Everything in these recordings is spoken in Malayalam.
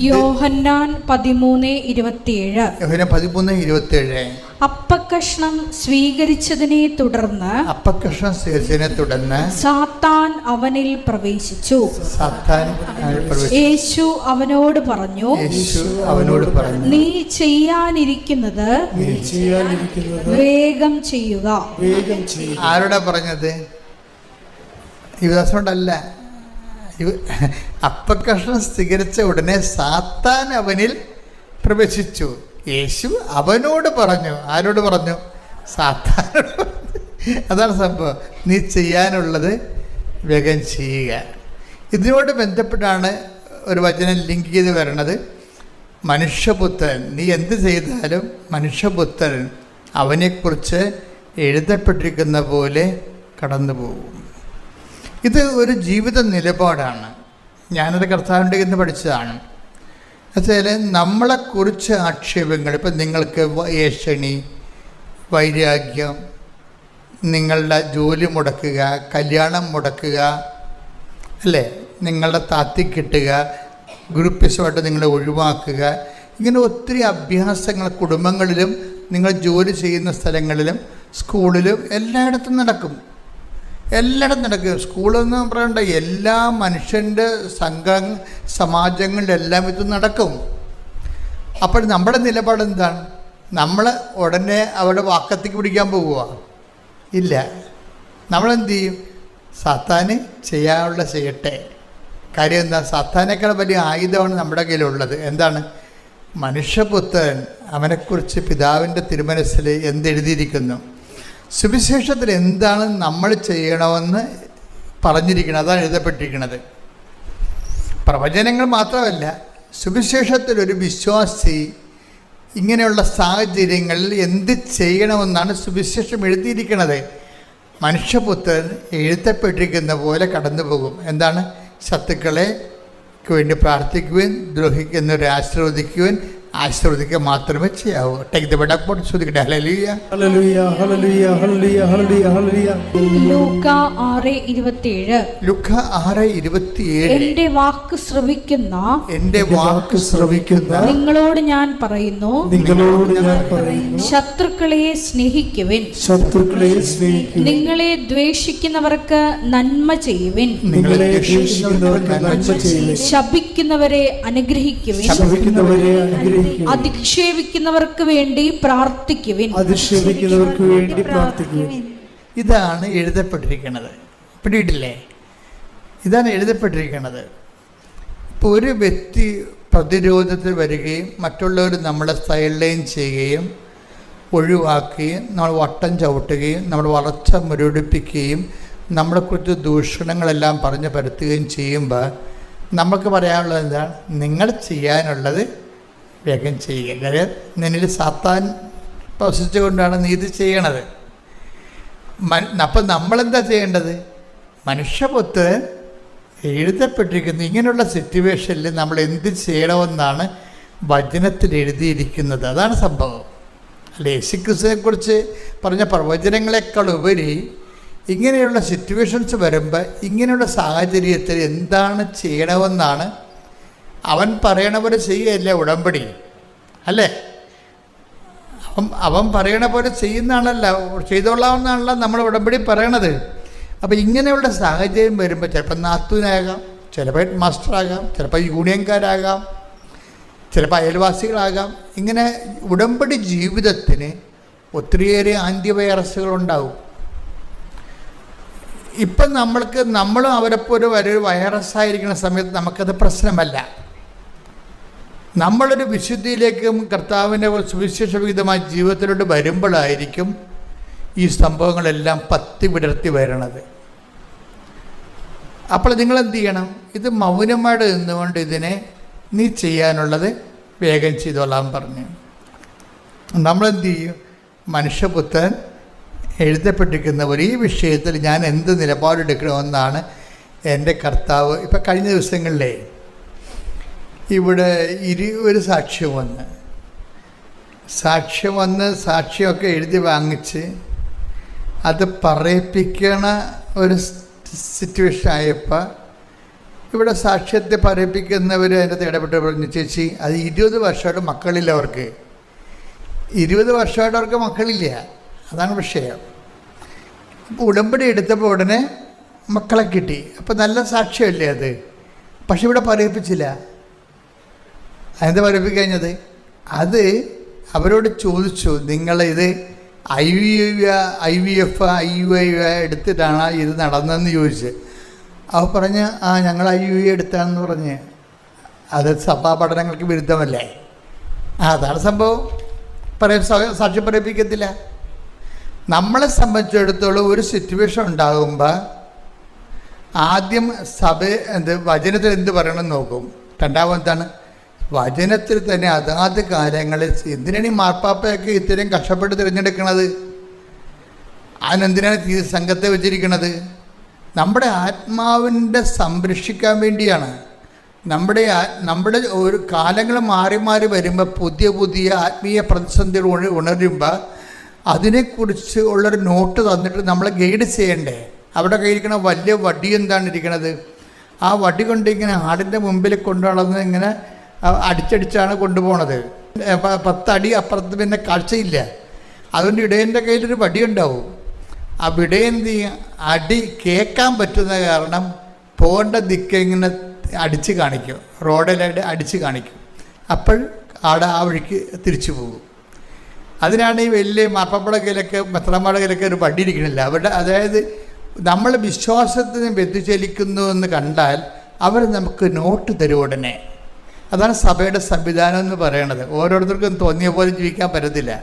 യോഹന്നാൻ പതിമൂന്ന് ഇരുപത്തിയേഴ്. യോഹന്നാൻ പതിമൂന്ന് ഇരുപത്തിയേഴ്. അപ്പക്കഷ്ണം സ്വീകരിച്ചതിനെ തുടർന്ന് അപ്പകഷ്ണം സ്വീകരിച്ചതിനെ തുടർന്ന് സാത്താൻ അവനിൽ പ്രവേശിച്ചു. സാത്താൻ യേശു അവനോട് പറഞ്ഞു യേശു അവനോട് പറഞ്ഞു നീ ചെയ്യാനിരിക്കുന്നത് നീ ചെയ്യാനിരിക്കുന്നത് വേഗം ചെയ്യുക. വേഗം ചെയ്യുക. ആരോടാ പറഞ്ഞത്? യുവദാസനോടല്ല ഇവ- അപ്പകഷ്ണം സ്വീകരിച്ച ഉടനെ സാത്താൻ അവനിൽ പ്രവേശിച്ചു. യേശു അവനോട് പറഞ്ഞു. ആരോട് പറഞ്ഞു? സാത്താനോട്. അതാണ് സംഭവം. നീ ചെയ്യാനുള്ളത് വേഗം ചെയ്യുക. ഇതിനോട് ബന്ധപ്പെട്ടാണ് ഒരു വചനം ലിങ്ക് ചെയ്ത് വരണത്. മനുഷ്യപുത്രൻ നീ എന്ത് ചെയ്താലും മനുഷ്യപുത്രൻ അവനെക്കുറിച്ച് എഴുതപ്പെട്ടിരിക്കുന്ന പോലെ കടന്നു പോകും ഇത് ഒരു ജീവിത നിലപാടാണ്. ഞാനത് കർത്താവിന്റെ ഇന്ന് പഠിച്ചതാണ്. എന്നുവെച്ചാൽ നമ്മളെക്കുറിച്ച് ആക്ഷേപങ്ങൾ ഇപ്പം നിങ്ങൾക്ക് ഏഷണി വൈരാഗ്യം നിങ്ങളുടെ ജോലി മുടക്കുക കല്യാണം മുടക്കുക അല്ലേ? നിങ്ങളുടെ താത്തി കിട്ടുക ഗ്രൂപ്പിസമായിട്ട് നിങ്ങളെ ഒഴിവാക്കുക ഇങ്ങനെ ഒത്തിരി അഭ്യാസങ്ങൾ കുടുംബങ്ങളിലും നിങ്ങൾ ജോലി ചെയ്യുന്ന സ്ഥലങ്ങളിലും സ്കൂളിലും എല്ലായിടത്തും നടക്കും. എല്ലായിടത്തും നടക്കുക സ്കൂളെന്ന് പറയണ്ട എല്ലാ മനുഷ്യന്റെ സംഘ സമാജങ്ങളിലെല്ലാം ഇത് നടക്കും. അപ്പോൾ നമ്മുടെ നിലപാട് എന്താണ്? നമ്മൾ ഉടനെ അവരുടെ വാക്കത്തേക്ക് പിടിക്കാൻ പോകുക ഇല്ല. നമ്മളെന്ത് ചെയ്യും? സത്താന് ചെയ്യാനുള്ള ചെയ്യട്ടെ. കാര്യം എന്താ? സത്താനേക്കാൾ വലിയ ആയുധമാണ് നമ്മുടെ കയ്യിലുള്ളത്. എന്താണ്? മനുഷ്യപുത്രൻ അവനെക്കുറിച്ച് പിതാവിന്റെ തിരുമനസ്സിൽ എന്തെഴുതിയിരിക്കുന്നു? സുവിശേഷത്തിൽ എന്താണ് നമ്മൾ ചെയ്യണമെന്ന് പറഞ്ഞിരിക്കുന്നത് അതാണ് എഴുതപ്പെട്ടിരിക്കുന്നത്. പ്രവചനങ്ങൾ മാത്രമല്ല സുവിശേഷത്തിൽ ഒരു വിശ്വാസി ഇങ്ങനെയുള്ള സാഹചര്യങ്ങളിൽ എന്ത് ചെയ്യണമെന്നാണ് സുവിശേഷം എഴുതിയിരിക്കുന്നത്. മനുഷ്യപുത്രൻ എഴുത്തപ്പെട്ടിരിക്കുന്ന പോലെ കടന്നു പോകും എന്താണ്? ശത്രുക്കളെ വേണ്ടി പ്രാർത്ഥിക്കുവാൻ ദ്രോഹിക്കുന്നവരെ ആശീർവദിക്കുവാൻ ആശീർവദിക്കുക മാത്രമേ ചെയ്യാവൂ. ടേക്ക് ദ ബെഡപ്പോൾ ശ്രദ്ധിക്കട്ടെ hallelujah hallelujah hallelujah hallelujah hallelujah hallelujah ലൂക്ക 6:27 ലൂക്ക 6:27 എന്റെ വാക്ക് ശ്രവിക്കുന്ന എന്റെ വാക്ക് ശ്രവിക്കുന്ന നിങ്ങളോട് ഞാൻ പറയുന്നു നിങ്ങളോട് ഞാൻ പറയുന്നു ശത്രുക്കളെ സ്നേഹിക്കുവിൻ. ശത്രുക്കളെ സ്നേഹിക്കുക നിങ്ങളെ ദ്വേഷിക്കുന്നവർക്ക് നന്മ ചെയ്യുവിൻ. നിങ്ങളെ ദ്വേഷിക്കുന്നവർക്ക് നന്മ ചെയ്യുവിൻ. ശപിക്കുന്നവരെ അനുഗ്രഹിക്കുവിൻ. ശപിക്കുന്നവരെ അനുഗ്രഹിക്കുക അധിക്ഷേപിക്കുന്നവർക്ക് വേണ്ടി പ്രാർത്ഥിക്കുവിൻ. അധിക്ഷേപിക്കുന്നവർക്ക് വേണ്ടി പ്രാർത്ഥിക്കുവിൻ. ഇതാണ് എഴുതപ്പെട്ടിരിക്കുന്നത്. പിടിയിട്ടില്ലേ? ഇതാണ് എഴുതപ്പെട്ടിരിക്കുന്നത്. ഇപ്പോൾ ഒരു വ്യക്തി പ്രതിരോധത്തിൽ വരികയും മറ്റുള്ളവർ നമ്മളെ സൈഡ്ലൈൻ ചെയ്യുകയും ഒഴിവാക്കുകയും നമ്മൾ വട്ടം ചവിട്ടുകയും നമ്മൾ വളർച്ച മുരടിപ്പിക്കുകയും നമ്മളെക്കുറിച്ച് ദൂഷണങ്ങളെല്ലാം പറഞ്ഞു പരത്തുകയും ചെയ്യുമ്പോൾ നമുക്ക് പറയാനുള്ളത് എന്താണ് നിങ്ങൾ ചെയ്യാനുള്ളത് വേഗം ചെയ്യുക കാര്യം നിന്നിൽ സാത്താൻ പ്രവശിച്ചുകൊണ്ടാണ് നീ ഇത് ചെയ്യണത്. അപ്പം നമ്മളെന്താ ചെയ്യേണ്ടത്? മനുഷ്യപൊത്ത് എഴുതപ്പെട്ടിരിക്കുന്നു. ഇങ്ങനെയുള്ള സിറ്റുവേഷനിൽ നമ്മൾ എന്ത് ചെയ്യണമെന്നാണ് വചനത്തിൽ എഴുതിയിരിക്കുന്നത്. അതാണ് സംഭവം. അല്ല? യേശുക്രിസ്തുവിനെക്കുറിച്ച് പറഞ്ഞ പ്രവചനങ്ങളെക്കാൾ ഉപരി ഇങ്ങനെയുള്ള സിറ്റുവേഷൻസ് വരുമ്പോൾ ഇങ്ങനെയുള്ള സാഹചര്യത്തിൽ എന്താണ് ചെയ്യണമെന്നാണ് അവൻ പറയണ പോലെ ചെയ്യുകയല്ലേ ഉടമ്പടി? അല്ലേ? അവൻ അവൻ പറയണ പോലെ ചെയ്യുന്നതാണല്ല ചെയ്തോളാവുന്നതാണല്ലോ നമ്മൾ ഉടമ്പടി പറയണത്. അപ്പോൾ ഇങ്ങനെയുള്ള സാഹചര്യം വരുമ്പോൾ ചിലപ്പോൾ നാത്തൂനാകാം ചിലപ്പോൾ ഹെഡ് മാസ്റ്ററാകാം ചിലപ്പോൾ യൂണിയൻകാരാകാം ചിലപ്പോൾ അയൽവാസികളാകാം. ഇങ്ങനെ ഉടമ്പടി ജീവിതത്തിന് ഒത്തിരിയേറെ ആന്റിവൈറസുകളുണ്ടാവും ഇപ്പം നമ്മൾക്ക് നമ്മളും അവരെപ്പോലെ ഒരു വൈറസായിരിക്കുന്ന സമയത്ത് നമുക്കത് പ്രശ്നമല്ല. നമ്മളൊരു വിശുദ്ധിയിലേക്കും കർത്താവിന്റെ സുവിശേഷവിഹിതമായ ജീവിതത്തിലോട്ട് വരുമ്പോഴായിരിക്കും ഈ സംഭവങ്ങളെല്ലാം പത്തി വിടർത്തി വരണത്. അപ്പോൾ നിങ്ങൾ എന്ത് ചെയ്യണം? ഇത് മൗനമായിട്ട് നിന്നുകൊണ്ട് ഇതിനെ നീ ചെയ്യാനുള്ളത് വേഗം ചെയ്തോളാൻ പറഞ്ഞു. നമ്മളെന്ത് ചെയ്യും? മനുഷ്യപുത്രൻ എഴുതപ്പെട്ടിരിക്കുന്നവർ ഈ വിഷയത്തിൽ ഞാൻ എന്ത് നിലപാടെടുക്കണമെന്നാണ് എന്റെ കർത്താവ് ഇപ്പം കഴിഞ്ഞ ദിവസങ്ങളിലേ ഇവിടെ ഇരു ഒരു സാക്ഷ്യം വന്ന്. സാക്ഷ്യം വന്ന് സാക്ഷ്യമൊക്കെ എഴുതി വാങ്ങിച്ച് അത് പറയിപ്പിക്കണ ഒരു സിറ്റുവേഷൻ ആയപ്പോൾ ഇവിടെ സാക്ഷ്യത്തെ പറയിപ്പിക്കുന്നവർ അതിന്റെ ഇടപെട്ട് പറഞ്ഞു ചേച്ചി അത് ഇരുപത് വർഷമായിട്ട് മക്കളില്ല അവർക്ക്. ഇരുപത് വർഷമായിട്ട് അവർക്ക് മക്കളില്ല. അതാണ് വിഷയം. ഉടമ്പടി എടുത്തപ്പോൾ ഉടനെ മക്കളെ കിട്ടി. അപ്പോൾ നല്ല സാക്ഷ്യമല്ലേ അത്? പക്ഷെ ഇവിടെ പറയിപ്പിച്ചില്ല. അതെന്താ പഠിപ്പിക്കഴിഞ്ഞത്? അത് അവരോട് ചോദിച്ചു നിങ്ങളിത് I V I V F I U I എടുത്തിട്ടാണ് ഇത് നടന്നതെന്ന് ചോദിച്ച്? അവർ പറഞ്ഞ് ആ ഞങ്ങൾ ഐ യു ഐ എടുത്താണെന്ന് പറഞ്ഞ്. അത് സഭാ പഠനങ്ങൾക്ക് വിരുദ്ധമല്ലേ? അതാണ് സംഭവം. പറയാൻ സാക്ഷി പറയിപ്പിക്കത്തില്ല. നമ്മളെ സംബന്ധിച്ചിടത്തോളം ഒരു സിറ്റുവേഷൻ ഉണ്ടാകുമ്പോൾ ആദ്യം സഭ എന്ത് വചനത്തിൽ എന്ത് പറയണമെന്ന് നോക്കും. രണ്ടാമതാണ് വചനത്തിൽ തന്നെ അതാത് കാര്യങ്ങളിൽ എന്തിനാണ് ഈ മാർപ്പാപ്പയൊക്കെ ഇത്രയും കഷ്ടപ്പെട്ട് തിരഞ്ഞെടുക്കുന്നത് അതിനെന്തിനാണ് ഈ സംഘത്തെ വെച്ചിരിക്കുന്നത് നമ്മുടെ ആത്മാവിന്റെ സംരക്ഷിക്കാൻ വേണ്ടിയാണ്. നമ്മുടെ നമ്മുടെ ഒരു കാലങ്ങൾ മാറി മാറി വരുമ്പോൾ പുതിയ പുതിയ ആത്മീയ പ്രതിസന്ധികൾ ഉണ- ഉണരുമ്പോൾ അതിനെക്കുറിച്ച് ഉള്ളൊരു നോട്ട് തന്നിട്ട് നമ്മളെ ഗൈഡ് ചെയ്യണ്ടേ? അവിടെ കയ്യിരിക്കണ വലിയ വടി എന്താണ് ഇരിക്കുന്നത് ആ വടി കൊണ്ട് ഇങ്ങനെ ആടിന്റെ മുമ്പിൽ കൊണ്ടുനടന്ന് ഇങ്ങനെ അടിച്ചടിച്ചാണ് കൊണ്ടുപോണത്. പത്തടി അപ്പുറത്ത് പിന്നെ കാഴ്ചയില്ല. അതുകൊണ്ട് ഇടയന്റെ കയ്യിലൊരു വടി ഉണ്ടാവും ആ വിടയൻ എന്ത് അടി കേൾക്കാൻ പറ്റുന്ന കാരണം പോകേണ്ട ദിക്ക് ഇങ്ങനെ അടിച്ച് കാണിക്കും. റോഡിലായിട്ട് അടിച്ച് കാണിക്കും. അപ്പോൾ ആടെ ആ വഴിക്ക് തിരിച്ചു പോകും. അതിനാണ് ഈ വലിയ മെത്രാമ്മയുടെ കയ്യിലൊക്കെ ഒരു വടി ഇരിക്കണില്ല. അവരുടെ അതായത് നമ്മൾ വിശ്വാസത്തിന് വ്യതിചലിക്കുന്നു എന്ന് കണ്ടാൽ അവർ നമുക്ക് നോട്ട് തരും ഉടനെ. അതാണ് സഭയുടെ സംവിധാനം എന്ന് പറയണത്. ഓരോരുത്തർക്കും തോന്നിയ പോലെ ജീവിക്കാൻ പറ്റത്തില്ല.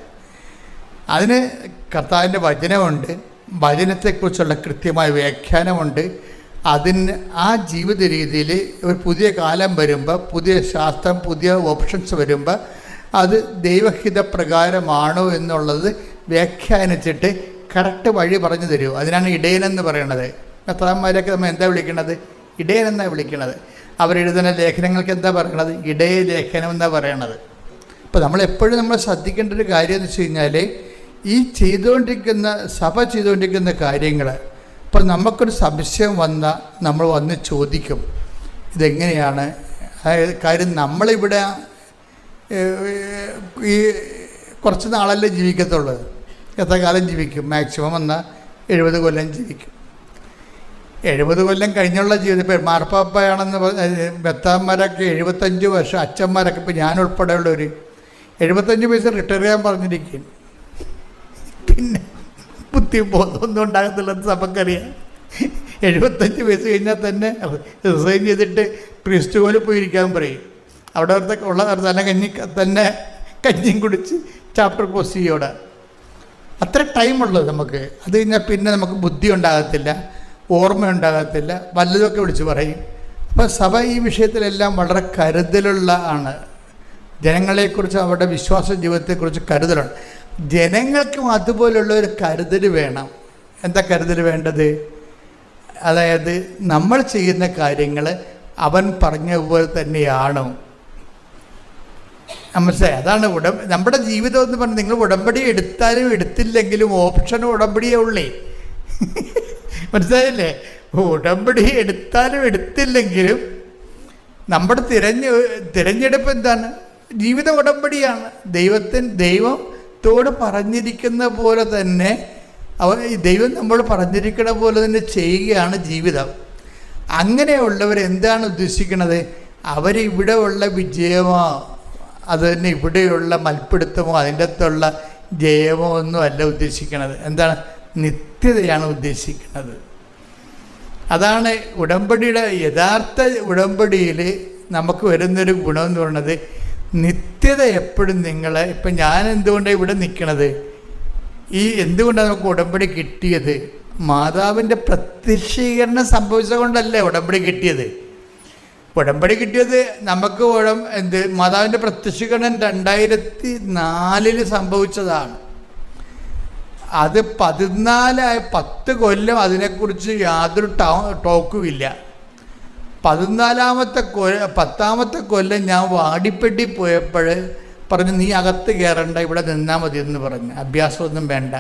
അതിന് കർത്താവിന്റെ വചനമുണ്ട്. വചനത്തെക്കുറിച്ചുള്ള കൃത്യമായ വ്യാഖ്യാനമുണ്ട്. അതിന് ആ ജീവിത രീതിയിൽ ഒരു പുതിയ കാലം വരുമ്പോൾ പുതിയ ശാസ്ത്രം പുതിയ ഓപ്ഷൻസ് വരുമ്പോൾ അത് ദൈവഹിതപ്രകാരമാണോ എന്നുള്ളത് വ്യാഖ്യാനിച്ചിട്ട് കറക്റ്റ് വഴി പറഞ്ഞു തരൂ അതിനാണ് ഇടയനെന്ന് പറയണത്. മെത്രാന്മാരൊക്കെ നമ്മൾ എന്താ വിളിക്കണത്? ഇടയനെന്നാണ് വിളിക്കണത്? അവരെഴുതുന്ന ലേഖനങ്ങൾക്ക് എന്താ പറയണത്? ഇടയ ലേഖനം എന്നാ പറയണത്. നമ്മൾ എപ്പോഴും നമ്മൾ ശ്രദ്ധിക്കേണ്ട ഒരു കാര്യം എന്ന് വെച്ച് കഴിഞ്ഞാൽ ഈ ചെയ്തുകൊണ്ടിരിക്കുന്ന സഭ ചെയ്തുകൊണ്ടിരിക്കുന്ന കാര്യങ്ങൾ ഇപ്പോൾ നമുക്കൊരു സംശയം വന്നാൽ നമ്മൾ വന്ന് ചോദിക്കും. ഇതെങ്ങനെയാണ്? കാര്യം നമ്മളിവിടെ ഈ കുറച്ച് നാളല്ലേ ജീവിക്കത്തുള്ളത് എത്ര കാലം ജീവിക്കും? മാക്സിമം വന്നാൽ എഴുപത് കൊല്ലം ജീവിക്കും. എഴുപത് കൊല്ലം കഴിഞ്ഞുള്ള ജീവിതം. ഇപ്പം മാർപ്പാപ്പയാണെന്ന് പറഞ്ഞ ബത്താന്മാരൊക്കെ എഴുപത്തഞ്ച് വർഷം അച്ഛന്മാരൊക്കെ ഇപ്പം ഞാൻ ഉൾപ്പെടെയുള്ളവർ എഴുപത്തഞ്ച് വയസ്സ് റിട്ടയർ ചെയ്യാൻ പറഞ്ഞിരിക്കും പിന്നെ ബുദ്ധി ബോധമൊന്നും ഉണ്ടാകത്തില്ലെന്ന് നമുക്കറിയാം. എഴുപത്തഞ്ച് വയസ്സ് കഴിഞ്ഞാൽ തന്നെ റിസൈൻ ചെയ്തിട്ട് പ്രീസ്റ്റ് പോലെ പോയിരിക്കാൻ പറയും. അവിടെ അവിടുത്തെ ഉള്ള തന്നെ കഞ്ഞി തന്നെ കഞ്ഞിയും കുടിച്ച് ചാപ്റ്റർ ക്ലോസ് ചെയ്യോടെ അത്ര ടൈമുള്ളത് നമുക്ക്. അത് കഴിഞ്ഞാൽ പിന്നെ നമുക്ക് ബുദ്ധി ഉണ്ടാകത്തില്ല. ഓർമ്മ ഉണ്ടാകത്തില്ല വല്ലതൊക്കെ വിളിച്ച് പറയും. അപ്പം സഭ ഈ വിഷയത്തിലെല്ലാം വളരെ കരുതലുള്ള ആണ്. ജനങ്ങളെക്കുറിച്ച് അവരുടെ വിശ്വാസ ജീവിതത്തെക്കുറിച്ച് കരുതലാണ്. ജനങ്ങൾക്കും അതുപോലുള്ള ഒരു കരുതൽ വേണം. എന്താ കരുതൽ വേണ്ടത്? അതായത് നമ്മൾ ചെയ്യുന്ന കാര്യങ്ങൾ അവൻ പറഞ്ഞ പോലെ തന്നെയാണോ. മനസ്സിലായി? അതാണ് ഉട നമ്മുടെ ജീവിതം എന്ന് പറഞ്ഞാൽ നിങ്ങൾ ഉടമ്പടി എടുത്താലും എടുത്തില്ലെങ്കിലും ഓപ്ഷൻ ഉടമ്പടിയേ ഉള്ളേ. മനസ്സിലായില്ലേ? ഉടമ്പടി എടുത്താലും എടുത്തില്ലെങ്കിലും നമ്മുടെ തിരഞ്ഞ് തിരഞ്ഞെടുപ്പ് എന്താണ്? ജീവിത ഉടമ്പടിയാണ്. ദൈവത്തിന് ദൈവത്തോട് പറഞ്ഞിരിക്കുന്ന പോലെ തന്നെ അവ ദൈവം നമ്മൾ പറഞ്ഞിരിക്കുന്ന പോലെ തന്നെ ചെയ്യുകയാണ് ജീവിതം. അങ്ങനെയുള്ളവർ എന്താണ് ഉദ്ദേശിക്കുന്നത്? അവരിവിടെ ഉള്ള വിജയമോ അത് തന്നെ ഇവിടെയുള്ള മൽപ്പിടുത്തമോ അതിന്റെ അകത്തുള്ള ജയമോ ഒന്നും അല്ല ഉദ്ദേശിക്കുന്നത്. എന്താണ്? നിത്യതയാണ് ഉദ്ദേശിക്കുന്നത്. അതാണ് ഉടമ്പടിയുടെ യഥാർത്ഥ ഉടമ്പടിയിൽ നമുക്ക് വരുന്നൊരു ഗുണം എന്ന് പറയുന്നത് നിത്യത എപ്പോഴും നിങ്ങൾ ഇപ്പം ഞാൻ എന്തുകൊണ്ടാണ് ഇവിടെ നിൽക്കണത് ഈ എന്തുകൊണ്ടാണ് നമുക്ക് ഉടമ്പടി കിട്ടിയത്? മാതാവിന്റെ പ്രത്യക്ഷീകരണം സംഭവിച്ചത് കൊണ്ടല്ലേ ഉടമ്പടി കിട്ടിയത്? ഉടമ്പടി കിട്ടിയത് നമുക്ക് ഉടം എന്ത്? മാതാവിന്റെ പ്രത്യക്ഷീകരണം രണ്ടായിരത്തി നാലിൽ സംഭവിച്ചതാണ്. അത് പതിനാലായ പത്ത് കൊല്ലം അതിനെക്കുറിച്ച് യാതൊരു ടോക്കും ഇല്ല പതിനാലാമത്തെ കൊല്ല പത്താമത്തെ കൊല്ലം ഞാൻ വാടിപ്പെട്ടി പോയപ്പോൾ പറഞ്ഞു നീ അകത്ത് കയറണ്ട ഇവിടെ നിന്നാൽ മതി എന്ന് പറഞ്ഞു. അഭ്യാസമൊന്നും വേണ്ട.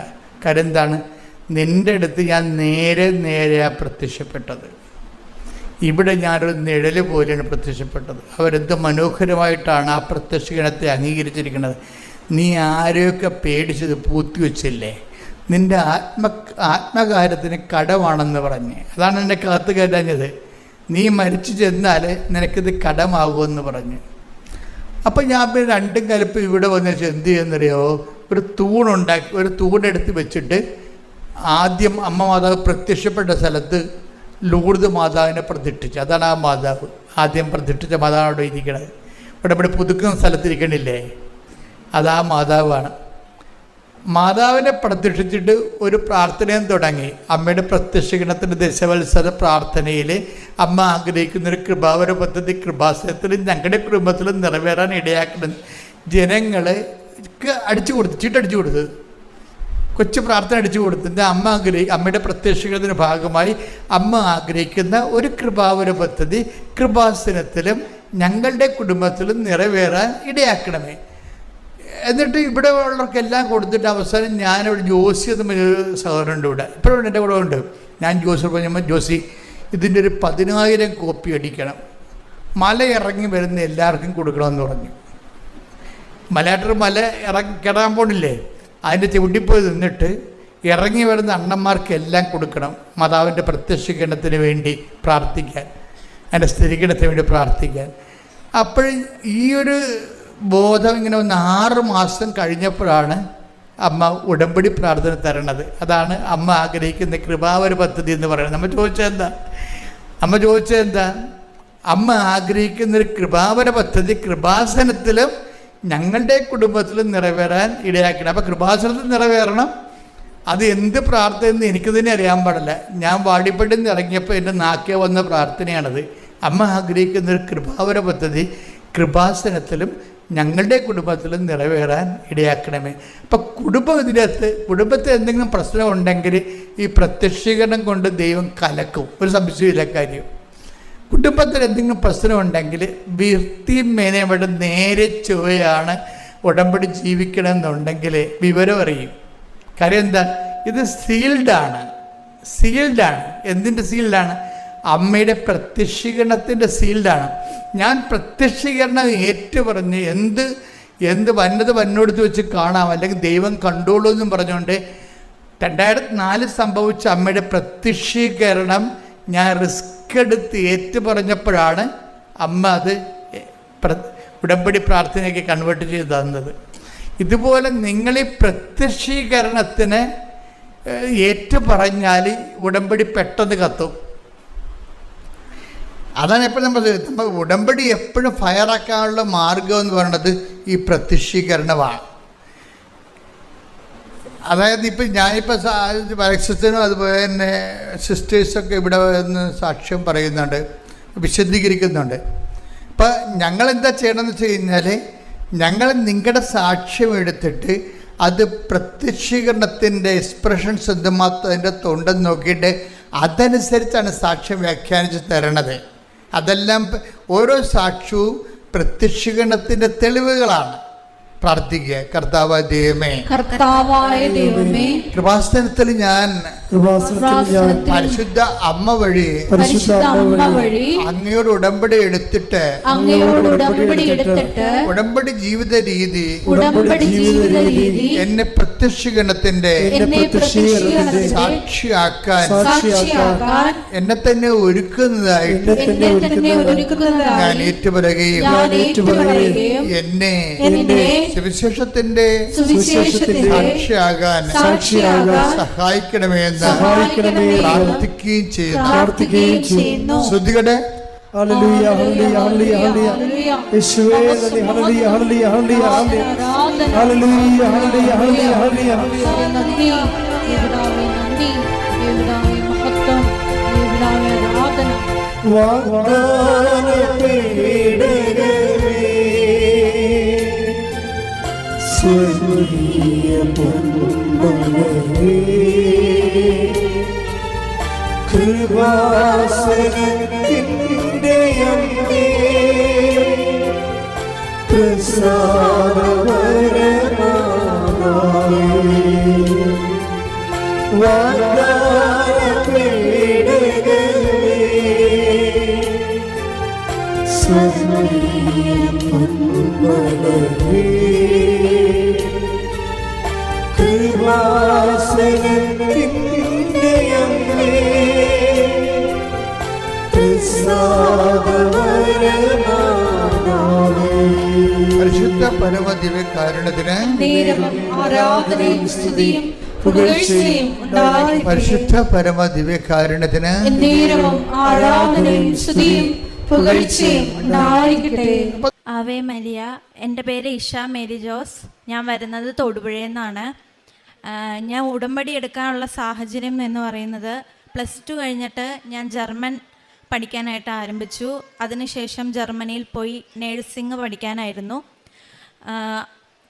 കാര്യം എന്താണ്? നിന്റെ അടുത്ത് ഞാൻ നേരെ നേരെ പ്രത്യക്ഷപ്പെട്ടത്. ഇവിടെ ഞാനൊരു നിഴൽ പോലെയാണ് പ്രത്യക്ഷപ്പെട്ടത്. അവരെന്ത് മനോഹരമായിട്ടാണ് ആ പ്രത്യക്ഷ ഗണത്തെ അംഗീകരിച്ചിരിക്കുന്നത്. നീ ആരെയൊക്കെ പേടിച്ചത്? പൂത്തിവെച്ചില്ലേ? നിന്റെ ആത്മ ആത്മകാര്യത്തിന് കടമാണെന്ന് പറഞ്ഞ്. അതാണ് എന്റെ കാത്തു കരഞ്ഞത് നീ മരിച്ചു ചെന്നാൽ നിനക്കിത് കടമാകുമെന്ന് പറഞ്ഞ്. അപ്പം ഞാൻ പിന്നെ രണ്ടും കലപ്പ് ഇവിടെ വന്ന് എന്ത് ചെയ്യുന്നറിയോ? ഒരു തൂണുണ്ടാക്കി ഒരു തൂണെടുത്ത് വെച്ചിട്ട് ആദ്യം അമ്മ മാതാവ് പ്രത്യക്ഷപ്പെട്ട സ്ഥലത്ത് ലൂർദ് മാതാവിനെ പ്രതിഷ്ഠിച്ചു. അതാണ് ആ മാതാവ് ആദ്യം പ്രതിഷ്ഠിച്ച മാതാവ് അവിടെ ഇരിക്കണത്. ഇവിടെ ഇവിടെ പുതുക്കുന്ന സ്ഥലത്തിരിക്കണില്ലേ? അതാ മാതാവാണ്. മാതാവിനെ പ്രത്യക്ഷിച്ചിട്ട് ഒരു പ്രാർത്ഥനയും തുടങ്ങി. അമ്മയുടെ പ്രത്യക്ഷീകരണത്തിന്റെ ദശവത്സര പ്രാർത്ഥനയിൽ അമ്മ ആഗ്രഹിക്കുന്ന ഒരു കൃപാവര പദ്ധതി കൃപാസനത്തിൽ ഞങ്ങളുടെ കുടുംബത്തിൽ നിറവേറാൻ ഇടയാക്കണം. ജനങ്ങളെ അടിച്ചു കൊടുത്തു ചീട്ടടിച്ചു കൊടുത്തു കൊച്ചു പ്രാർത്ഥന അടിച്ചു കൊടുത്തിന്റെ അമ്മ ആഗ്രഹി അമ്മയുടെ പ്രത്യക്ഷീകരണത്തിന്റെ ഭാഗമായി അമ്മ ആഗ്രഹിക്കുന്ന ഒരു കൃപാവര പദ്ധതി കൃപാസനത്തിലും ഞങ്ങളുടെ കുടുംബത്തിലും നിറവേറാൻ ഇടയാക്കണമേ. എന്നിട്ട് ഇവിടെ ഉള്ളവർക്ക് എല്ലാം കൊടുത്തിട്ട് അവസാനം ഞാനിവിടെ ജോസി എന്ന് സഹോദരന്റെ ഇവിടെ. ഇപ്പോഴും എന്റെ കൂടെ ഉണ്ട്. ഞാൻ ജോസി പറഞ്ഞപ്പോൾ ജോസി ഇതിന്റെ ഒരു പതിനായിരം കോപ്പി അടിക്കണം. മല ഇറങ്ങി വരുന്ന എല്ലാവർക്കും കൊടുക്കണമെന്ന് പറഞ്ഞു. മലയാറ്റർ മല ഇറങ്ങി കിടാൻ പോണില്ലേ? അതിന്റെ ചുവട്ടിപ്പോയി നിന്നിട്ട് ഇറങ്ങി വരുന്ന അണ്ണന്മാർക്കെല്ലാം കൊടുക്കണം. മാതാവിന്റെ പ്രത്യക്ഷീകരണത്തിന് വേണ്ടി പ്രാർത്ഥിക്കാൻ. അതിന്റെ സ്ഥിരീകരണത്തിന് വേണ്ടി പ്രാർത്ഥിക്കാൻ. അപ്പോൾ ഈ ഒരു ബോധം ഇങ്ങനെ ഒന്ന് ആറ് മാസം കഴിഞ്ഞപ്പോഴാണ് അമ്മ ഉടമ്പടി പ്രാർത്ഥന തരണത്. അതാണ് അമ്മ ആഗ്രഹിക്കുന്ന കൃപാവര പദ്ധതി എന്ന് പറയുന്നത്. നമ്മൾ ചോദിച്ചത് എന്താ? അമ്മ ചോദിച്ചത് എന്താ? അമ്മ ആഗ്രഹിക്കുന്ന ഒരു കൃപാവര പദ്ധതി കൃപാസനത്തിലും ഞങ്ങളുടെ കുടുംബത്തിലും നിറവേറാൻ ഇടയാക്കണം അപ്പോൾ കൃപാസനത്തിൽ നിറവേറണം. അത് എന്ത് പ്രാർത്ഥന എന്ന് എനിക്ക് തന്നെ അറിയാൻ പാടില്ല. ഞാൻ വാടിപ്പടി നിന്ന് ഇറങ്ങിയപ്പോൾ എന്റെ നാക്കിയ വന്ന പ്രാർത്ഥനയാണത്. അമ്മ ആഗ്രഹിക്കുന്ന ഒരു കൃപാവര പദ്ധതി കൃപാസനത്തിലും ഞങ്ങളുടെ കുടുംബത്തിൽ നിറവേറാൻ ഇടയാക്കണമേ. അപ്പം കുടുംബം ഇതിനകത്ത് കുടുംബത്തിൽ എന്തെങ്കിലും പ്രശ്നം ഉണ്ടെങ്കിൽ ഈ പ്രത്യക്ഷീകരണം കൊണ്ട് ദൈവം കലക്കും. ഒരു സംശയമില്ല കാര്യം. കുടുംബത്തിൽ എന്തെങ്കിലും പ്രശ്നമുണ്ടെങ്കിൽ വൃത്തിയും മേനയുടെ നേരെ ചൊവ്വയാണ് ഉടമ്പടി ജീവിക്കണമെന്നുണ്ടെങ്കിൽ വിവരം അറിയും. കാര്യം എന്താ? ഇത് സീൽഡാണ് സീൽഡാണ് എന്തിന്റെ സീൽഡാണ് അമ്മയുടെ പ്രത്യക്ഷീകരണത്തിന്റെ സീൽഡാണ്. ഞാൻ പ്രത്യക്ഷീകരണം ഏറ്റുപറഞ്ഞ് എന്ത് എന്ത് വന്നത് വന്നോടുത്ത് വെച്ച് കാണാം. അല്ലെങ്കിൽ ദൈവം കണ്ടോളൂ എന്നും പറഞ്ഞുകൊണ്ട് രണ്ടായിരത്തി നാലിൽ സംഭവിച്ച അമ്മയുടെ പ്രത്യക്ഷീകരണം ഞാൻ റിസ്ക് എടുത്ത് ഏറ്റുപറഞ്ഞപ്പോഴാണ് അമ്മ അത് ഉടമ്പടി പ്രാർത്ഥനയ്ക്ക് കൺവേർട്ട് ചെയ്ത് തന്നത്. ഇതുപോലെ നിങ്ങൾ ഈ പ്രത്യക്ഷീകരണത്തിന് ഏറ്റുപറഞ്ഞാൽ ഏറ്റു പറഞ്ഞാൽ ഉടമ്പടി പെട്ടെന്ന് കത്തും. അതാണ് എപ്പോഴും നമ്മൾ നമ്മൾ ഉടമ്പടി എപ്പോഴും ഫയറാക്കാനുള്ള മാർഗം എന്ന് പറയുന്നത് ഈ പ്രത്യക്ഷീകരണമാണ്. അതായത് ഇപ്പം ഞാനിപ്പോൾ വരക്ഷത്തിനും അതുപോലെ തന്നെ സിസ്റ്റേഴ്സൊക്കെ ഇവിടെ വന്ന് സാക്ഷ്യം പറയുന്നുണ്ട് വിശദീകരിക്കുന്നുണ്ട്. ഇപ്പം ഞങ്ങളെന്താ ചെയ്യണമെന്ന് വെച്ച് കഴിഞ്ഞാൽ ഞങ്ങൾ നിങ്ങളുടെ സാക്ഷ്യം എടുത്തിട്ട് അത് പ്രത്യക്ഷീകരണത്തിന്റെ എക്സ്പ്രഷൻസ് എന്തുമാത്രം അതിന്റെ തൊണ്ടെന്ന് നോക്കിയിട്ട് അതനുസരിച്ചാണ് സാക്ഷ്യം വ്യാഖ്യാനിച്ച് തരണത്. അതെല്ലാം ഓരോ സാക്ഷ്യവും പ്രത്യക്ഷീകരണത്തിന്റെ തെളിവുകളാണ്. പ്രാർത്ഥിക്കുക കർത്താവ് ദൈവമേ. കർത്താവായ ദൈവമേ. കൃപാസ്ഥാനത്തിൽ കൃപാസനത്തിൽ ഞാൻ പരിശുദ്ധ അമ്മ വഴി പരിശുദ്ധ അമ്മ വഴി അങ്ങയോട് ഉടമ്പടി എടുത്തിട്ട് അങ്ങയോട് ഉടമ്പടി എടുത്തിട്ട് ഉടമ്പടി ജീവിത രീതി ഉടമ്പടി ജീവിത രീതി എന്നെ പ്രത്യക്ഷീകരണത്തിന്റെ സാക്ഷിയാക്കാൻ എന്നെ തന്നെ ഒരുക്കുന്നതായിട്ട് എന്നെ തന്നെ ഞാൻ ഒരുക്കുന്നതായി ഏറ്റുപറയുകയും എന്നെ സുവിശേഷത്തിന്റെ സാക്ഷിയാകാൻ സാക്ഷിയാകാൻ സാക്ഷിയാകാൻ സഹായിക്കണമേ പ്രാർത്ഥിക്കുകയും ചെയ്യുന്നു. പ്രാർത്ഥിക്കുകയും ചെയ്യുന്നു. ശ്രദ്ധിക്കട്ടെ? Hallelujah hallelujah hallelujah hallelujah. യേശുവേ നന്ദി hallelujah hallelujah hallelujah. Hallelujah hallelujah hallelujah hallelujah. Hallelujah നന്ദി. യേശുവേ നന്ദി. യേശുവേ മഹത്വം. യേശുവേ ആരാധന. വാഗ്ദാന പേടകമേ സ്വർഗീയ പൊന്മകളേ കൃപാസനത്തിന്റെ അമ്മേ പ്രസാദപരമായി കൃപാസനത്തിൽ പരിശുദ്ധ പരമദിവ്യ കാരുണ്യത്തിന് നേരവും ആരാധനയും സ്തുതിയും പരിശുദ്ധ പരമ കാരുണ്യത്തിന് അവേ മരിയ എന്റെ പേര് ഇഷ മേരി ജോസ്. ഞാൻ വരുന്നത് തൊടുപുഴയിൽ നിന്നാണ്. ഞാൻ ഉടമ്പടി എടുക്കാനുള്ള സാഹചര്യം എന്ന് പറയുന്നത് പ്ലസ് ടു കഴിഞ്ഞിട്ട് ഞാൻ ജർമ്മൻ പഠിക്കാനായിട്ട് ആരംഭിച്ചു. അതിനുശേഷം ജർമ്മനിയിൽ പോയി നേഴ്സിംഗ് പഠിക്കാനായിരുന്നു.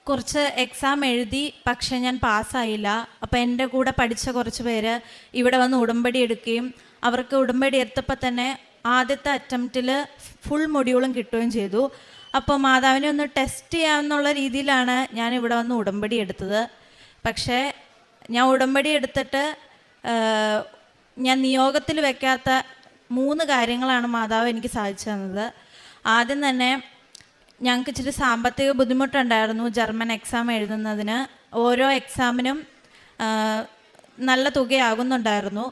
കുറച്ച് എക്സാം എഴുതി പക്ഷേ ഞാൻ പാസ്സായില്ല. അപ്പോൾ എന്റെ കൂടെ പഠിച്ച കുറച്ച് പേര് ഇവിടെ വന്ന് ഉടമ്പടി എടുക്കുകയും അവർക്ക് ഉടമ്പടി എടുത്തപ്പോൾ തന്നെ ആദ്യത്തെ അറ്റംപ്റ്റിൽ ഫുൾ മൊഡ്യൂളും കിട്ടുകയും ചെയ്തു. അപ്പോൾ മാതാവിനെ ഒന്ന് ടെസ്റ്റ് ചെയ്യാമെന്നുള്ള രീതിയിലാണ് ഞാൻ ഇവിടെ വന്ന് ഉടമ്പടി എടുത്തത്. പക്ഷേ ഞാൻ ഉടമ്പടി എടുത്തിട്ട് ഞാൻ നിയോഗത്തിൽ വെക്കാത്ത മൂന്ന് കാര്യങ്ങളാണ് മാതാവ് എനിക്ക് സാധിച്ചു തന്നത്. ആദ്യം തന്നെ ഞങ്ങൾക്ക് ഇച്ചിരി സാമ്പത്തിക ബുദ്ധിമുട്ടുണ്ടായിരുന്നു ജർമ്മൻ എക്സാം എഴുതുന്നതിന്. ഓരോ എക്സാമിനും നല്ല തുകയാകുന്നുണ്ടായിരുന്നു.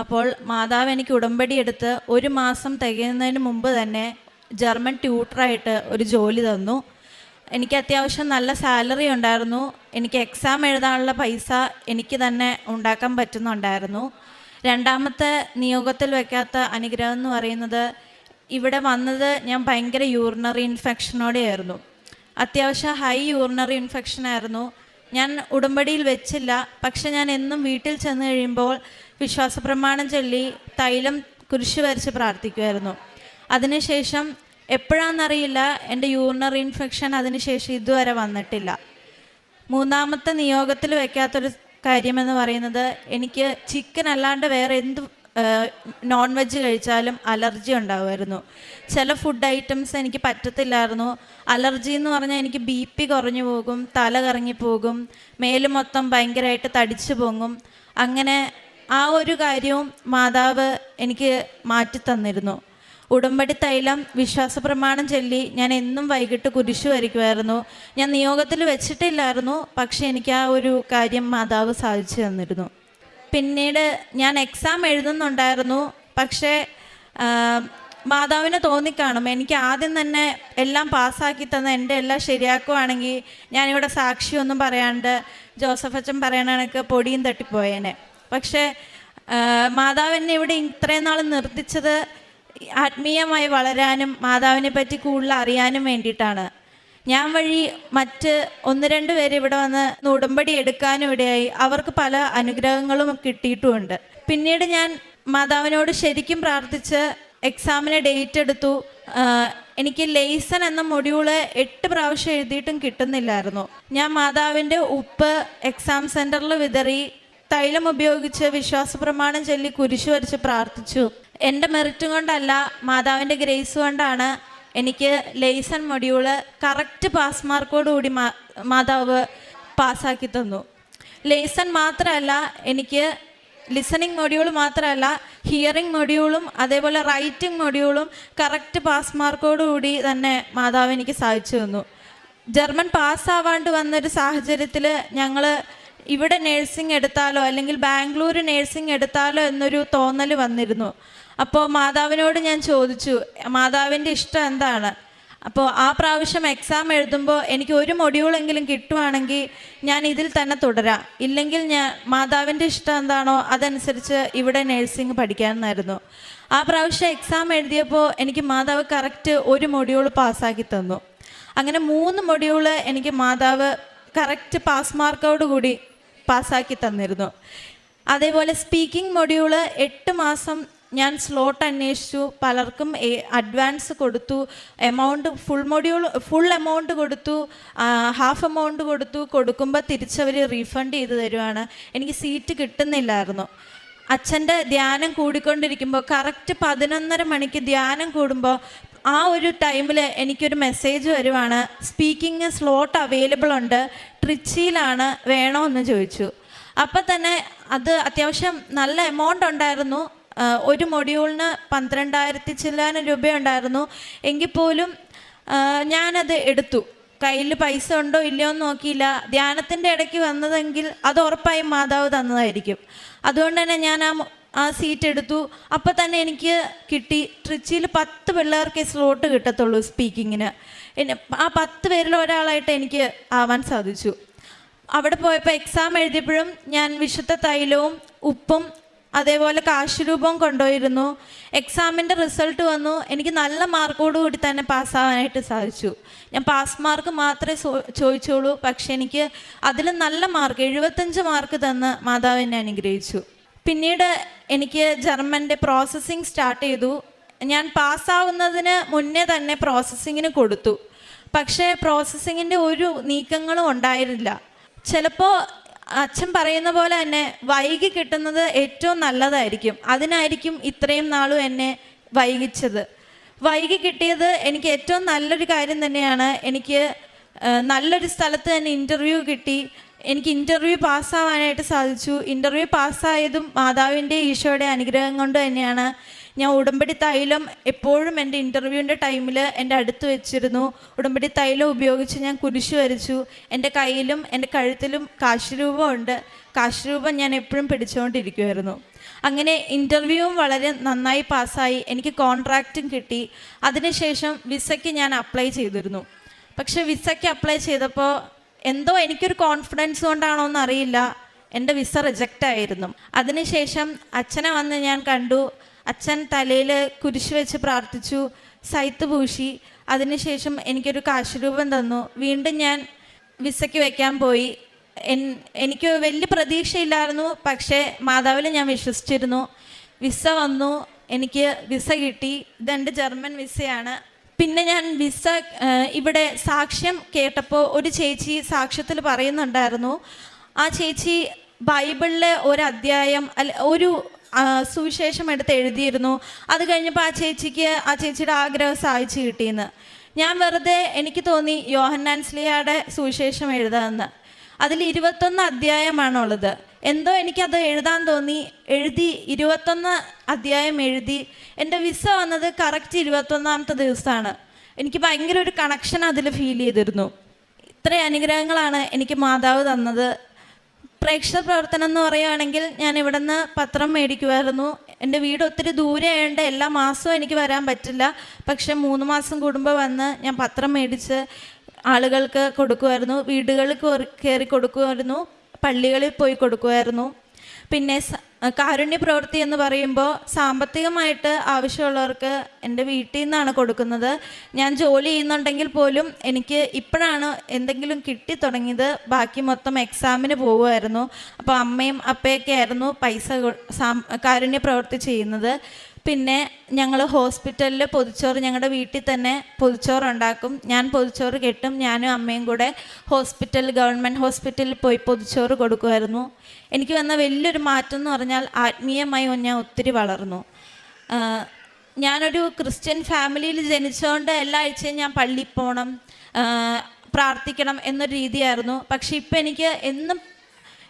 അപ്പോൾ മാതാവ് എനിക്ക് ഉടമ്പടി എടുത്ത് ഒരു മാസം തികയുന്നതിന് മുമ്പ് തന്നെ ജർമ്മൻ ട്യൂട്ടറായിട്ട് ഒരു ജോലി തന്നു. എനിക്ക് അത്യാവശ്യം നല്ല സാലറി ഉണ്ടായിരുന്നു. എനിക്ക് എക്സാം എഴുതാനുള്ള പൈസ എനിക്ക് തന്നെ ഉണ്ടാക്കാൻ പറ്റുന്നുണ്ടായിരുന്നു. രണ്ടാമത്തെ നിയോഗത്തിൽ വയ്ക്കാത്ത അനുഗ്രഹം എന്ന് പറയുന്നത് ഇവിടെ വന്നത് ഞാൻ ഭയങ്കര യൂറിനറി ഇൻഫെക്ഷനോടെയായിരുന്നു അത്യാവശ്യം ഹൈ യൂറിനറി ഇൻഫെക്ഷൻ ആയിരുന്നു. ഞാൻ ഉടമ്പടിയിൽ വെച്ചില്ല. പക്ഷെ ഞാൻ എന്നും വീട്ടിൽ ചെന്ന് കഴിയുമ്പോൾ വിശ്വാസപ്രമാണം ചൊല്ലി തൈലം കുരിശ് വരച്ച് പ്രാർത്ഥിക്കുമായിരുന്നു അതിനുശേഷം എപ്പോഴാണെന്നറിയില്ല എന്റെ യൂറിനറി ഇൻഫെക്ഷൻ അതിനുശേഷം ഇതുവരെ വന്നിട്ടില്ല. മൂന്നാമത്തെ നിയോഗത്തിൽ വെക്കാത്തൊരു കാര്യമെന്ന് പറയുന്നത് എനിക്ക് ചിക്കൻ അല്ലാണ്ട് വേറെ എന്ത് നോൺ വെജ് കഴിച്ചാലും അലർജി ഉണ്ടാകുമായിരുന്നു ചില ഫുഡ് ഐറ്റംസ് എനിക്ക് പറ്റത്തില്ലായിരുന്നു. അലർജി എന്ന് പറഞ്ഞാൽ എനിക്ക് ബി പി കുറഞ്ഞു പോകും തല കറങ്ങിപ്പോകും മേൽ മൊത്തം ഭയങ്കരമായിട്ട് തടിച്ചു പൊങ്ങും. അങ്ങനെ ആ ഒരു കാര്യവും മാതാവ് എനിക്ക് മാറ്റി തന്നിരുന്നു ഉടമ്പടി തൈലം വിശ്വാസ പ്രമാണം ചൊല്ലി ഞാൻ എന്നും വൈകിട്ട് കുരിശു വരയ്ക്കുമായിരുന്നു. ഞാൻ നിയോഗത്തിൽ വെച്ചിട്ടില്ലായിരുന്നു പക്ഷെ എനിക്ക് ആ ഒരു കാര്യം മാതാവ് സാധിച്ചു തന്നിരുന്നു. പിന്നീട് ഞാൻ എക്സാം എഴുതുന്നുണ്ടായിരുന്നു പക്ഷേ മാതാവിന് തോന്നിക്കാണും. എനിക്ക് ആദ്യം തന്നെ എല്ലാം പാസ്സാക്കി തന്ന എന്റെ എല്ലാം ശരിയാക്കുവാണെങ്കിൽ ഞാനിവിടെ സാക്ഷിയൊന്നും പറയാണ്ട് ജോസഫ് അച്ഛൻ പറയണ കണക്ക് പൊടിയും തട്ടിപ്പോയേനെ. പക്ഷേ മാതാവ് എന്നെ ഇവിടെ ഇത്രയും നാൾ നിർത്തിച്ചത് ആത്മീയമായി വളരാനും മാതാവിനെ പറ്റി കൂടുതൽ അറിയാനും വേണ്ടിയിട്ടാണ്. ഞാൻ വഴി മറ്റ് ഒന്ന് രണ്ട് പേര് ഇവിടെ വന്ന് ഉടമ്പടി എടുക്കാനും ഇടയായി. അവർക്ക് പല അനുഗ്രഹങ്ങളും കിട്ടിയിട്ടുമുണ്ട്. പിന്നീട് ഞാൻ മാതാവിനോട് ശരിക്കും പ്രാർത്ഥിച്ച് എക്സാമിന് ഡേറ്റ് എടുത്തു. എനിക്ക് ലേസൺ എന്ന മൊഡ്യൂൾ എട്ട് പ്രാവശ്യം എഴുതിയിട്ടും കിട്ടുന്നില്ലായിരുന്നു. ഞാൻ മാതാവിന്റെ ഉപ്പ് എക്സാം സെന്ററിൽ വിതറി തൈലം ഉപയോഗിച്ച് വിശ്വാസ പ്രമാണം ചൊല്ലി കുരിശു വരച്ച് പ്രാർത്ഥിച്ചു. എന്റെ മെറിറ്റ് കൊണ്ടല്ല മാതാവിന്റെ ഗ്രേസ് കൊണ്ടാണ് എനിക്ക് ലേസൺ മൊഡ്യൂൾ കറക്റ്റ് പാസ് മാർക്കോടുകൂടി മാ മാതാവ് പാസ്സാക്കി തന്നു. ലേസൺ മാത്രമല്ല എനിക്ക് ലിസണിങ് മൊഡ്യൂൾ മാത്രമല്ല ഹിയറിംഗ് മൊഡ്യൂളും അതേപോലെ റൈറ്റിംഗ് മൊഡ്യൂളും കറക്റ്റ് പാസ് മാർക്കോടുകൂടി തന്നെ മാതാവ് എനിക്ക് സാധിച്ചു തന്നു. ജർമ്മൻ പാസ്സാവാണ്ട് വന്നൊരു സാഹചര്യത്തിൽ ഞങ്ങൾ ഇവിടെ നേഴ്സിംഗ് എടുത്താലോ അല്ലെങ്കിൽ ബാംഗ്ലൂർ നേഴ്സിംഗ് എടുത്താലോ എന്നൊരു തോന്നൽ വന്നിരുന്നു. അപ്പോൾ മാതാവിനോട് ഞാൻ ചോദിച്ചു മാതാവിന്റെ ഇഷ്ടം എന്താണ്? അപ്പോൾ ആ പ്രാവശ്യം എക്സാം എഴുതുമ്പോൾ എനിക്ക് ഒരു മൊഡ്യൂളെങ്കിലും കിട്ടുവാണെങ്കിൽ ഞാൻ ഇതിൽ തന്നെ തുടരാം. ഇല്ലെങ്കിൽ ഞാൻ മാതാവിന്റെ ഇഷ്ടം എന്താണോ അതനുസരിച്ച് ഇവിടെ നേഴ്സിംഗ് പഠിക്കാമെന്നായിരുന്നു ആ പ്രാവശ്യം എക്സാം എഴുതിയപ്പോൾ എനിക്ക് മാതാവ് കറക്റ്റ് ഒരു മൊഡ്യൂൾ പാസ്സാക്കി തന്നു. അങ്ങനെ മൂന്ന് മൊഡ്യൂൾ എനിക്ക് മാതാവ് കറക്റ്റ് പാസ് മാർക്കോട് കൂടി പാസ്സാക്കി തന്നിരുന്നു. അതേപോലെ സ്പീക്കിംഗ് മൊഡ്യൂൾ എട്ട് മാസം ഞാൻ സ്ലോട്ട് അന്വേഷിച്ചു. പലർക്കും അഡ്വാൻസ് കൊടുത്തു. Amount full module full amount കൊടുത്തു. ഹാഫ് എമൗണ്ട് കൊടുത്തു. കൊടുക്കുമ്പോൾ തിരിച്ചവർ റീഫണ്ട് ചെയ്ത് തരുവാണ്. എനിക്ക് സീറ്റ് കിട്ടുന്നില്ലായിരുന്നു. അച്ഛന്റെ ധ്യാനം കൂടിക്കൊണ്ടിരിക്കുമ്പോൾ കറക്റ്റ് പതിനൊന്നര മണിക്ക് ധ്യാനം കൂടുമ്പോൾ ആ ഒരു ടൈമിൽ എനിക്കൊരു മെസ്സേജ് വരുവാണ്. സ്പീക്കിംഗ് സ്ലോട്ട് അവൈലബിൾ ഉണ്ട്. ട്രിച്ചിയിലാണ് വേണോ എന്ന് ചോദിച്ചു. അപ്പം തന്നെ അത് അത്യാവശ്യം നല്ല എമൗണ്ട് ഉണ്ടായിരുന്നു. ഒരു മൊഡ്യൂളിന് പന്ത്രണ്ടായിരത്തി ചില്ലാനം രൂപയുണ്ടായിരുന്നു. എങ്കിൽ പോലും ഞാനത് എടുത്തു. കയ്യിൽ പൈസ ഉണ്ടോ ഇല്ലയോ എന്ന് നോക്കിയില്ല. ധ്യാനത്തിന്റെ ഇടയ്ക്ക് വന്നതെങ്കിൽ അത് ഉറപ്പായും മാതാവ് തന്നതായിരിക്കും. അതുകൊണ്ട് തന്നെ ഞാൻ ആ ആ സീറ്റ് എടുത്തു. അപ്പോൾ തന്നെ എനിക്ക് കിട്ടി. ട്രിച്ചിയിൽ പത്ത് പിള്ളേർക്ക് സ്ലോട്ട് കിട്ടത്തുള്ളൂ സ്പീക്കിങ്ങിന്. ആ പത്ത് പേരിൽ ഒരാളായിട്ട് എനിക്ക് ആവാൻ സാധിച്ചു. അവിടെ പോയപ്പോൾ എക്സാം എഴുതിയപ്പോഴും ഞാൻ വിശുദ്ധ തൈലവും ഉപ്പും അതേപോലെ കാശുരൂപവും കൊണ്ടുപോയിരുന്നു. എക്സാമിന്റെ റിസൾട്ട് വന്നു. എനിക്ക് നല്ല മാർക്കോട് കൂടി തന്നെ പാസ്സാവാനായിട്ട് സാധിച്ചു. ഞാൻ പാസ് മാർക്ക് മാത്രമേ ചോദിച്ചോളൂ പക്ഷെ എനിക്ക് അതിൽ നല്ല മാർക്ക് എഴുപത്തഞ്ച് മാർക്ക് തന്ന് മാതാവ് എന്നെ അനുഗ്രഹിച്ചു. പിന്നീട് എനിക്ക് ജർമ്മന്റെ പ്രോസസ്സിങ് സ്റ്റാർട്ട് ചെയ്തു. ഞാൻ പാസ്സാവുന്നതിന് മുന്നേ തന്നെ പ്രോസസ്സിങ്ങിന് കൊടുത്തു. പക്ഷേ പ്രോസസ്സിങ്ങിന്റെ ഒരു നീക്കങ്ങളും ഉണ്ടായിരുന്നില്ല. ചിലപ്പോൾ അച്ഛൻ പറയുന്ന പോലെ തന്നെ വൈകി കിട്ടുന്നത് ഏറ്റവും നല്ലതായിരിക്കും. അതിനായിരിക്കും ഇത്രയും നാളും എന്നെ വൈകിച്ചത്. വൈകി കിട്ടിയത് എനിക്ക് ഏറ്റവും നല്ലൊരു കാര്യം തന്നെയാണ്. എനിക്ക് നല്ലൊരു സ്ഥലത്ത് തന്നെ ഇന്റർവ്യൂ കിട്ടി. എനിക്ക് ഇന്റർവ്യൂ പാസ്സാവാനായിട്ട് സാധിച്ചു. ഇന്റർവ്യൂ പാസ്സായതും മാതാവിന്റെ ഈശോയുടെ അനുഗ്രഹം കൊണ്ട് തന്നെയാണ് ഞാൻ ഉടമ്പടി തൈലം എപ്പോഴും എന്റെ ഇന്റർവ്യൂവിന്റെ ടൈമിൽ എന്റെ അടുത്ത് വെച്ചിരുന്നു. ഉടമ്പടി തൈലം ഉപയോഗിച്ച് ഞാൻ കുരിശ് വരച്ചു. എന്റെ കയ്യിലും എന്റെ കഴുത്തിലും കാശുരൂപമുണ്ട്. കാശുരൂപം ഞാൻ എപ്പോഴും പിടിച്ചുകൊണ്ടിരിക്കുമായിരുന്നു അങ്ങനെ ഇന്റർവ്യൂവും വളരെ നന്നായി പാസ്സായി. എനിക്ക് കോൺട്രാക്റ്റും കിട്ടി. അതിനുശേഷം വിസയ്ക്ക് ഞാൻ അപ്ലൈ ചെയ്തിരുന്നു. പക്ഷേ വിസയ്ക്ക് അപ്ലൈ ചെയ്തപ്പോൾ എന്തോ എനിക്കൊരു കോൺഫിഡൻസ് കൊണ്ടാണോ എന്നറിയില്ല. എന്റെ വിസ റിജക്റ്റ് ആയിരുന്നു. അതിനുശേഷം അച്ഛനെ വന്ന് ഞാൻ കണ്ടു. അച്ഛൻ തലയിൽ കുരിശ് വെച്ച് പ്രാർത്ഥിച്ചു സൈത്ത് പൂശി. അതിനുശേഷം എനിക്കൊരു കാശുരൂപം തന്നു. വീണ്ടും ഞാൻ വിസയ്ക്ക് വെക്കാൻ പോയി. എനിക്ക് വലിയ പ്രതീക്ഷയില്ലായിരുന്നു പക്ഷേ മാതാവിൽ ഞാൻ വിശ്വസിച്ചിരുന്നു. വിസ വന്നു എനിക്ക് വിസ കിട്ടി. ഇതെന്റെ ജർമ്മൻ വിസയാണ്. പിന്നെ ഞാൻ വിസ ഇവിടെ സാക്ഷ്യം കേട്ടപ്പോൾ ഒരു ചേച്ചി സാക്ഷ്യത്തിൽ പറയുന്നുണ്ടായിരുന്നു ആ ചേച്ചി ബൈബിളിലെ ഒരു അധ്യായം അല്ല ഒരു സുവിശേഷം എടുത്ത് എഴുതിയിരുന്നു. അത് കഴിഞ്ഞപ്പോൾ ആ ചേച്ചിക്ക് ആ ചേച്ചിയുടെ ആഗ്രഹം സാധിച്ചു കിട്ടിയെന്ന്. ഞാൻ വെറുതെ എനിക്ക് തോന്നി യോഹന്നാൻ സ്ലിയയുടെ സുവിശേഷം എഴുതാമെന്ന്. അതിൽ ഇരുപത്തൊന്ന് അധ്യായമാണുള്ളത്. എന്തോ എനിക്കത് എഴുതാൻ തോന്നി. എഴുതി ഇരുപത്തൊന്ന് അധ്യായം എഴുതി. എന്റെ വിസ വന്നത് കറക്റ്റ് ഇരുപത്തൊന്നാമത്തെ ദിവസമാണ്. എനിക്ക് ഭയങ്കര ഒരു കണക്ഷൻ അതിൽ ഫീൽ ചെയ്തിരുന്നു. ഇത്രയും അനുഗ്രഹങ്ങളാണ് എനിക്ക് മാതാവ് തന്നത്. പ്രേക്ഷക പ്രവർത്തനം എന്ന് പറയുകയാണെങ്കിൽ ഞാൻ ഇവിടുന്ന് പത്രം മേടിക്കുമായിരുന്നു. എന്റെ വീട് ഒത്തിരി ദൂരെ ആയതുകൊണ്ട് എല്ലാ മാസവും എനിക്ക് വരാൻ പറ്റില്ല. പക്ഷെ മൂന്ന് മാസം കൂടുമ്പോൾ വന്ന് ഞാൻ പത്രം മേടിച്ച് ആളുകൾക്ക് കൊടുക്കുമായിരുന്നു. വീടുകളിൽ കയറി കൊടുക്കുമായിരുന്നു. പള്ളികളിൽ പോയി കൊടുക്കുമായിരുന്നു. പിന്നെ കാരുണ്യ പ്രവൃത്തി എന്ന് പറയുമ്പോൾ സാമ്പത്തികമായിട്ട് ആവശ്യമുള്ളവർക്ക് എന്റെ വീട്ടിൽ നിന്നാണ് കൊടുക്കുന്നത്. ഞാൻ ജോലി ചെയ്യുന്നുണ്ടെങ്കിൽ പോലും എനിക്ക് ഇപ്പോഴാണ് എന്തെങ്കിലും കിട്ടി തുടങ്ങിയത്. ബാക്കി മൊത്തം എക്സാമിന് പോകുമായിരുന്നു അപ്പോൾ അമ്മയും അപ്പയൊക്കെ ആയിരുന്നു പൈസ കാരുണ്യ പ്രവൃത്തി ചെയ്യുന്നത്. പിന്നെ ഞങ്ങൾ ഹോസ്പിറ്റലിൽ പൊതിച്ചോറ് ഞങ്ങളുടെ വീട്ടിൽ തന്നെ പൊതിച്ചോറ് ഉണ്ടാക്കും ഞാൻ പൊതിച്ചോറ് കെട്ടും ഞാനും അമ്മയും കൂടെ ഹോസ്പിറ്റൽ ഗവൺമെന്റ് ഹോസ്പിറ്റലിൽ പോയി പൊതിച്ചോറ് കൊടുക്കുമായിരുന്നു. എനിക്ക് വന്ന വലിയൊരു മാറ്റം എന്ന് പറഞ്ഞാൽ ആത്മീയമായി ഞാൻ ഒത്തിരി വളർന്നു. ഞാനൊരു ക്രിസ്ത്യൻ ഫാമിലിയിൽ ജനിച്ചുകൊണ്ട് എല്ലാ ആഴ്ചയും ഞാൻ പള്ളിയിൽ പോകണം പ്രാർത്ഥിക്കണം എന്നൊരു രീതിയായിരുന്നു. പക്ഷെ ഇപ്പം എനിക്ക് എന്നും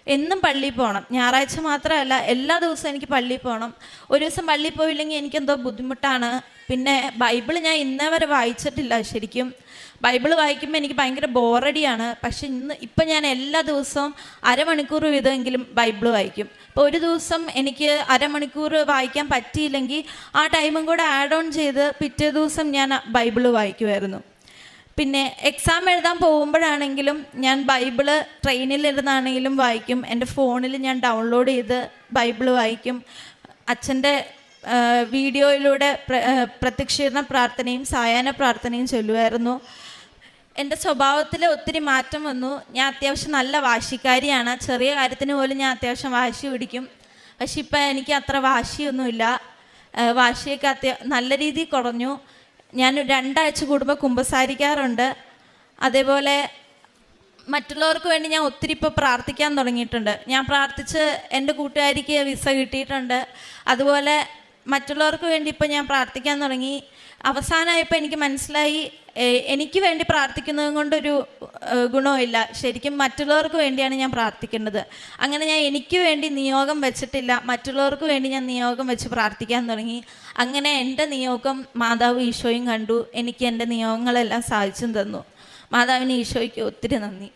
എന്നും പള്ളിയിൽ പോകണം. ഞായറാഴ്ച മാത്രമല്ല എല്ലാ ദിവസവും എനിക്ക് പള്ളിയിൽ പോകണം. ഒരു ദിവസം പള്ളിയിൽ പോയില്ലെങ്കിൽ എനിക്കെന്തോ ബുദ്ധിമുട്ടാണ്. പിന്നെ ബൈബിൾ ഞാൻ ഇന്നേ വരെ വായിച്ചിട്ടില്ല ശരിക്കും. ബൈബിൾ വായിക്കുമ്പോൾ എനിക്ക് ഭയങ്കര ബോറടിയാണ്. പക്ഷെ ഇന്ന് ഇപ്പം ഞാൻ എല്ലാ ദിവസവും അരമണിക്കൂർ വീതമെങ്കിലും ബൈബിൾ വായിക്കും. അപ്പോൾ ഒരു ദിവസം എനിക്ക് അരമണിക്കൂർ വായിക്കാൻ പറ്റിയില്ലെങ്കിൽ ആ ടൈമും കൂടെ ആഡ് ഓൺ ചെയ്ത് പിറ്റേ ദിവസം ഞാൻ ബൈബിൾ വായിക്കുമായിരുന്നു പിന്നെ എക്സാം എഴുതാൻ പോകുമ്പോഴാണെങ്കിലും ഞാൻ ബൈബിൾ ട്രെയിനിലിരുന്നാണെങ്കിലും വായിക്കും. എന്റെ ഫോണിൽ ഞാൻ ഡൗൺലോഡ് ചെയ്ത് ബൈബിൾ വായിക്കും. അച്ഛന്റെ വീഡിയോയിലൂടെ പ്രത്യക്ഷീകരണ പ്രാർത്ഥനയും സായാഹ്ന പ്രാർത്ഥനയും ചൊല്ലുമായിരുന്നു. എന്റെ സ്വഭാവത്തിൽ ഒത്തിരി മാറ്റം വന്നു. ഞാൻ അത്യാവശ്യം നല്ല വാശിക്കാരിയാണ്. ചെറിയ കാര്യത്തിന് പോലും ഞാൻ അത്യാവശ്യം വാശി പിടിക്കും. പക്ഷെ ഇപ്പം എനിക്ക് അത്ര വാശിയൊന്നുമില്ല. വാശിയൊക്കെ അത്യ നല്ല രീതിയിൽ കുറഞ്ഞു. ഞാൻ രണ്ടാഴ്ച കൂടുമ്പോൾ കുമ്പസാരിക്കാറുണ്ട്. അതേപോലെ മറ്റുള്ളവർക്ക് വേണ്ടി ഞാൻ ഒത്തിരി ഇപ്പോൾ പ്രാർത്ഥിക്കാൻ തുടങ്ങിയിട്ടുണ്ട്. ഞാൻ പ്രാർത്ഥിച്ച് എന്റെ കൂട്ടുകാരിക്ക് വിസ കിട്ടിയിട്ടുണ്ട്. അതുപോലെ മറ്റുള്ളവർക്ക് വേണ്ടി ഇപ്പോൾ ഞാൻ പ്രാർത്ഥിക്കാൻ തുടങ്ങി. അവസാനമായപ്പോൾ എനിക്ക് മനസ്സിലായി എനിക്ക് വേണ്ടി പ്രാർത്ഥിക്കുന്നത് കൊണ്ടൊരു ഗുണമില്ല ശരിക്കും മറ്റുള്ളവർക്ക് വേണ്ടിയാണ് ഞാൻ പ്രാർത്ഥിക്കേണ്ടത് അങ്ങനെ ഞാൻ എനിക്ക് വേണ്ടി നിയോഗം വെച്ചിട്ടില്ല. മറ്റുള്ളവർക്ക് വേണ്ടി ഞാൻ നിയോഗം വെച്ച് പ്രാർത്ഥിക്കാൻ തുടങ്ങി. അങ്ങനെ എന്റെ നിയോഗം മാതാവ് ഈശോയും കണ്ടു. എനിക്ക് എന്റെ നിയോഗങ്ങളെല്ലാം സാധിച്ചും തന്നു. മാതാവിന് ഈശോയ്ക്ക് ഒത്തിരി നന്ദി.